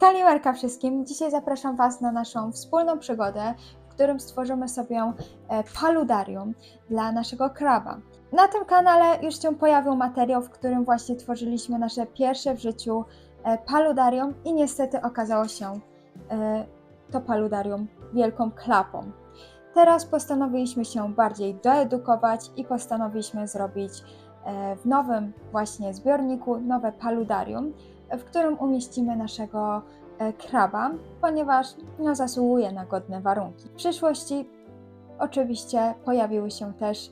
Kalimerka wszystkim! Dzisiaj zapraszam Was na naszą wspólną przygodę, w którym stworzymy sobie e, paludarium dla naszego kraba. Na tym kanale już się pojawił materiał, w którym właśnie tworzyliśmy nasze pierwsze w życiu e, paludarium i niestety okazało się e, to paludarium wielką klapą. Teraz postanowiliśmy się bardziej doedukować i postanowiliśmy zrobić w nowym właśnie zbiorniku nowe paludarium, w którym umieścimy naszego e, kraba, ponieważ no, zasługuje na godne warunki. W przyszłości oczywiście pojawiły się też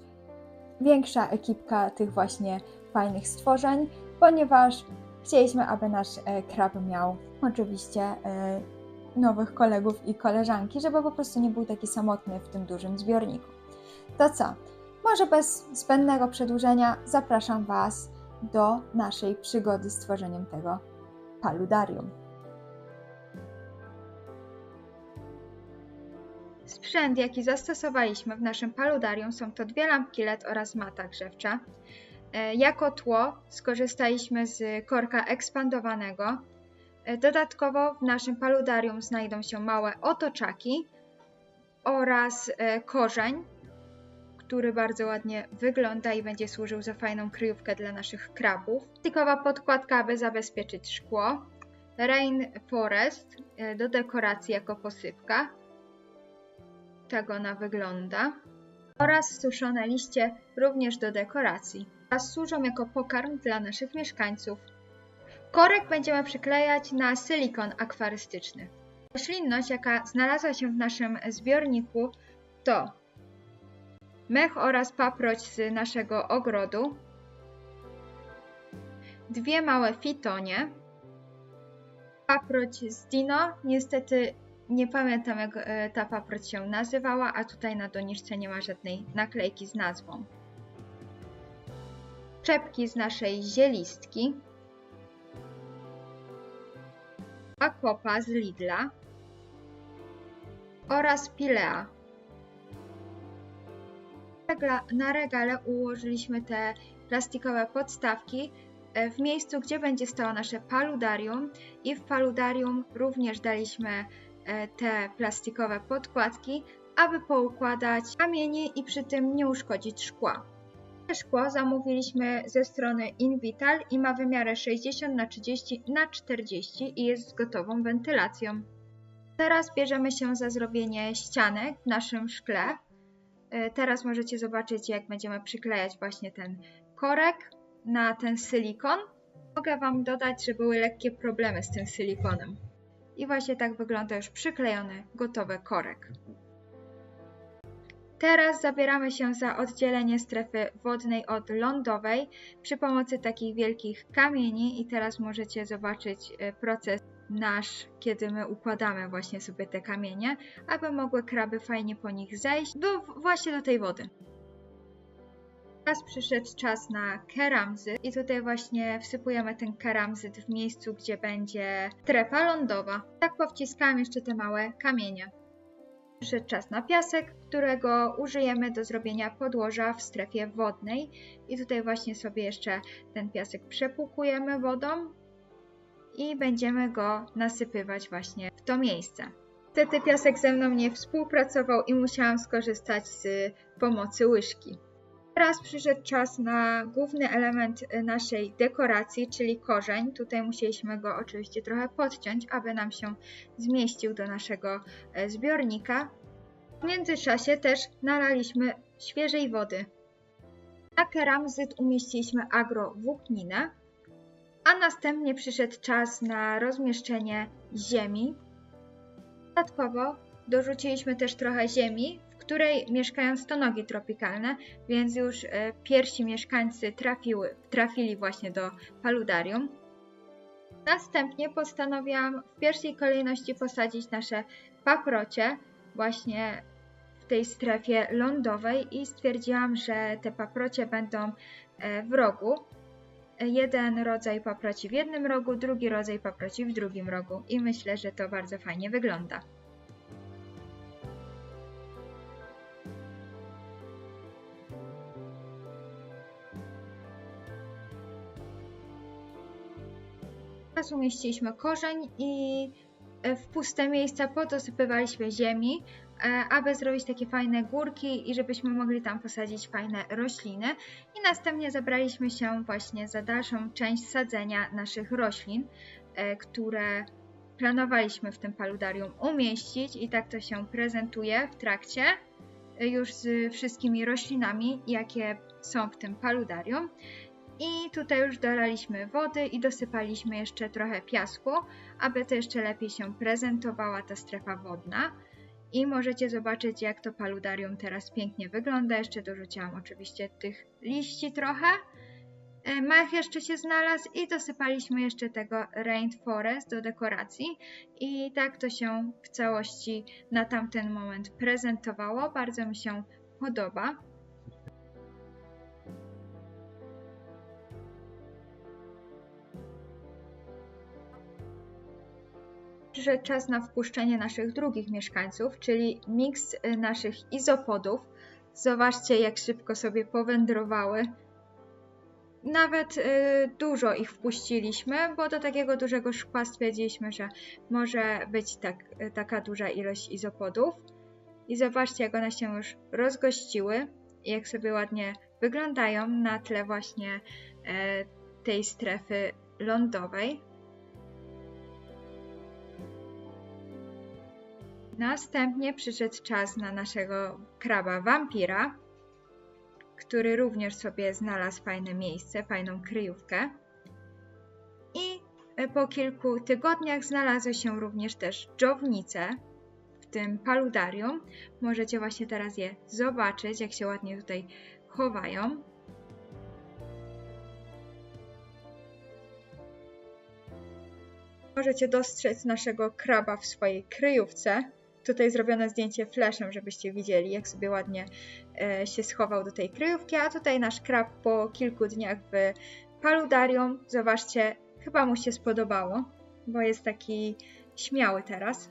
większa ekipka tych właśnie fajnych stworzeń, ponieważ chcieliśmy, aby nasz e, krab miał oczywiście e, nowych kolegów i koleżanki, żeby po prostu nie był taki samotny w tym dużym zbiorniku. To co? Może bez zbędnego przedłużenia zapraszam Was do naszej przygody z tworzeniem tego paludarium. Sprzęt, jaki zastosowaliśmy w naszym paludarium, są to dwie lampki LED oraz mata grzewcza. E, Jako tło skorzystaliśmy z korka ekspandowanego. E, Dodatkowo w naszym paludarium znajdą się małe otoczaki oraz e, korzeń, który bardzo ładnie wygląda i będzie służył za fajną kryjówkę dla naszych krabów. Plastikowa podkładka, aby zabezpieczyć szkło. Rainforest e, do dekoracji jako posypka. Tak ona wygląda. Oraz suszone liście również do dekoracji. Oraz służą jako pokarm dla naszych mieszkańców. Korek będziemy przyklejać na silikon akwarystyczny. Roślinność, jaka znalazła się w naszym zbiorniku, to mech oraz paproć z naszego ogrodu, dwie małe fitonie, paproć z dino. Niestety nie pamiętam jak e, ta paproć się nazywała, a tutaj na doniczce nie ma żadnej naklejki z nazwą. Czepki z naszej zielistki, Akopa z Lidla oraz Pilea. Regla- Na regale ułożyliśmy te plastikowe podstawki e, w miejscu, gdzie będzie stało nasze paludarium i w paludarium również daliśmy e, te plastikowe podkładki, aby poukładać kamienie i przy tym nie uszkodzić szkła. Szkło zamówiliśmy ze strony Invital i ma wymiary 60 na 30 na 40 i jest z gotową wentylacją. Teraz bierzemy się za zrobienie ścianek w naszym szkle. E, Teraz możecie zobaczyć, jak będziemy przyklejać właśnie ten korek na ten silikon. Mogę Wam dodać, że były lekkie problemy z tym silikonem. I właśnie tak wygląda już przyklejony, gotowy korek. Teraz zabieramy się za oddzielenie strefy wodnej od lądowej przy pomocy takich wielkich kamieni i teraz możecie zobaczyć e, proces nasz, kiedy my układamy właśnie sobie te kamienie, aby mogły kraby fajnie po nich zejść do, właśnie do tej wody. Teraz przyszedł czas na keramzyt i tutaj właśnie wsypujemy ten keramzyt w miejscu, gdzie będzie strefa lądowa. Tak powciskałam jeszcze te małe kamienie. Przyszedł czas na piasek, którego użyjemy do zrobienia podłoża w strefie wodnej. I tutaj właśnie sobie jeszcze ten piasek przepłukujemy wodą i będziemy go nasypywać właśnie w to miejsce. Niestety piasek ze mną nie współpracował i musiałam skorzystać z pomocy łyżki. Teraz przyszedł czas na główny element y, naszej dekoracji, czyli korzeń. Tutaj musieliśmy go oczywiście trochę podciąć, aby nam się zmieścił do naszego e, zbiornika. W międzyczasie też nalaliśmy świeżej wody. Na keramzyt umieściliśmy agrowłókninę, a następnie przyszedł czas na rozmieszczenie ziemi. Dodatkowo dorzuciliśmy też trochę ziemi, w której mieszkają stonogi tropikalne, więc już e, pierwsi mieszkańcy trafiły, trafili właśnie do paludarium. Następnie postanowiłam w pierwszej kolejności posadzić nasze paprocie właśnie w tej strefie lądowej i stwierdziłam, że te paprocie będą e, w rogu. Jeden rodzaj paproci w jednym rogu, drugi rodzaj paproci w drugim rogu i myślę, że to bardzo fajnie wygląda. Teraz umieściliśmy korzeń i w puste miejsca podosypywaliśmy ziemi, e, aby zrobić takie fajne górki i żebyśmy mogli tam posadzić fajne rośliny. I następnie zabraliśmy się właśnie za dalszą część sadzenia naszych roślin, e, które planowaliśmy w tym paludarium umieścić i tak to się prezentuje w trakcie już z wszystkimi roślinami, jakie są w tym paludarium. I tutaj już dolaliśmy wody i dosypaliśmy jeszcze trochę piasku, aby to jeszcze lepiej się prezentowała ta strefa wodna. I możecie zobaczyć, jak to paludarium teraz pięknie wygląda. Jeszcze dorzuciłam oczywiście tych liści trochę. E, Mach jeszcze się znalazł i dosypaliśmy jeszcze tego rainforest do dekoracji. I tak to się w całości na tamten moment prezentowało. Bardzo mi się podoba. Przyszedł czas na wpuszczenie naszych drugich mieszkańców, czyli miks y, naszych izopodów. Zobaczcie, jak szybko sobie powędrowały. Nawet y, dużo ich wpuściliśmy, bo do takiego dużego szkła stwierdziliśmy, że może być tak, y, taka duża ilość izopodów. I zobaczcie, jak one się już rozgościły jak sobie ładnie wyglądają na tle właśnie y, tej strefy lądowej. Następnie przyszedł czas na naszego kraba wampira, który również sobie znalazł fajne miejsce, fajną kryjówkę. I e, po kilku tygodniach znalazły się również też dżownice w tym paludarium. Możecie właśnie teraz je zobaczyć, jak się ładnie tutaj chowają. Możecie dostrzec naszego kraba w swojej kryjówce. Tutaj zrobione zdjęcie flashem, żebyście widzieli, jak sobie ładnie e, się schował do tej kryjówki. A tutaj nasz krab po kilku dniach w paludarium. Zobaczcie, chyba mu się spodobało, bo jest taki śmiały teraz.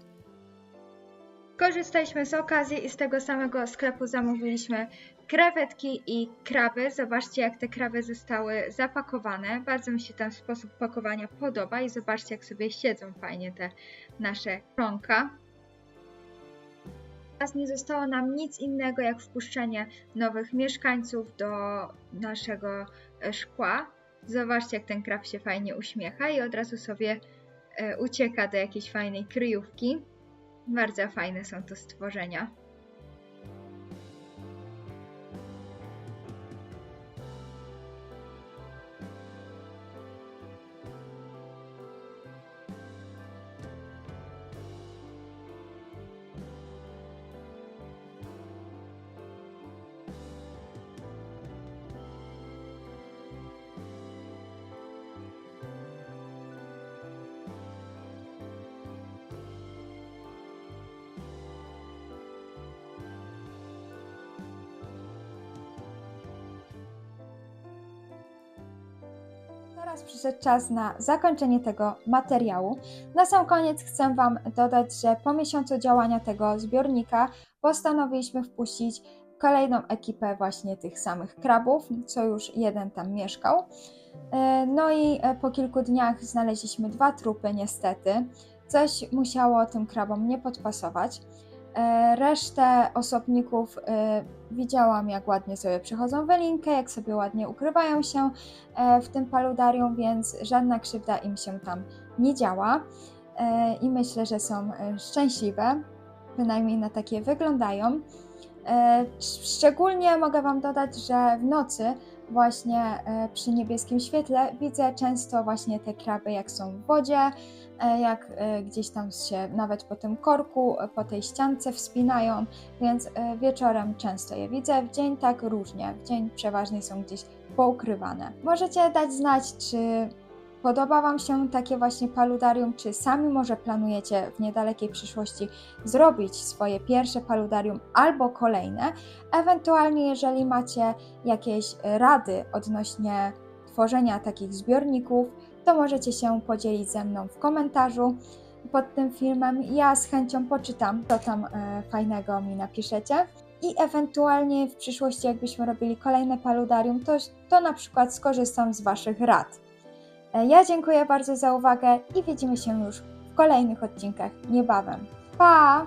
Korzystaliśmy z okazji i z tego samego sklepu zamówiliśmy krewetki i kraby. Zobaczcie, jak te kraby zostały zapakowane. Bardzo mi się ten sposób pakowania podoba i zobaczcie, jak sobie siedzą fajnie te nasze czonka. Teraz nie zostało nam nic innego jak wpuszczenie nowych mieszkańców do naszego e, szkła. Zobaczcie, jak ten krab się fajnie uśmiecha i od razu sobie e, ucieka do jakiejś fajnej kryjówki. Bardzo fajne są to stworzenia. Teraz przyszedł czas na zakończenie tego materiału. Na sam koniec chcę Wam dodać, że po miesiącu działania tego zbiornika postanowiliśmy wpuścić kolejną ekipę właśnie tych samych krabów, co już jeden tam mieszkał. E, no i e, po kilku dniach znaleźliśmy dwa trupy, niestety. Coś musiało tym krabom nie podpasować. E, resztę osobników e, widziałam, jak ładnie sobie przechodzą wylinkę, jak sobie ładnie ukrywają się e, w tym paludarium, więc żadna krzywda im się tam nie działa. I myślę, że są szczęśliwe, bynajmniej na takie wyglądają. Szczególnie mogę Wam dodać, że w nocy właśnie e, przy niebieskim świetle. Widzę często właśnie te kraby, jak są w wodzie, e, jak e, gdzieś tam się nawet po tym korku, po tej ściance wspinają, więc wieczorem często je widzę, w dzień tak różnie, w dzień przeważnie są gdzieś poukrywane. Możecie dać znać, czy Podoba Wam się takie właśnie paludarium? Czy sami może planujecie w niedalekiej przyszłości zrobić swoje pierwsze paludarium albo kolejne? Ewentualnie, jeżeli macie jakieś rady odnośnie tworzenia takich zbiorników, to możecie się podzielić ze mną w komentarzu pod tym filmem. Ja z chęcią poczytam, co tam e, fajnego mi napiszecie. I ewentualnie w przyszłości, jakbyśmy robili kolejne paludarium, to, to na przykład skorzystam z Waszych rad. E, Ja dziękuję bardzo za uwagę i widzimy się już w kolejnych odcinkach niebawem. Pa!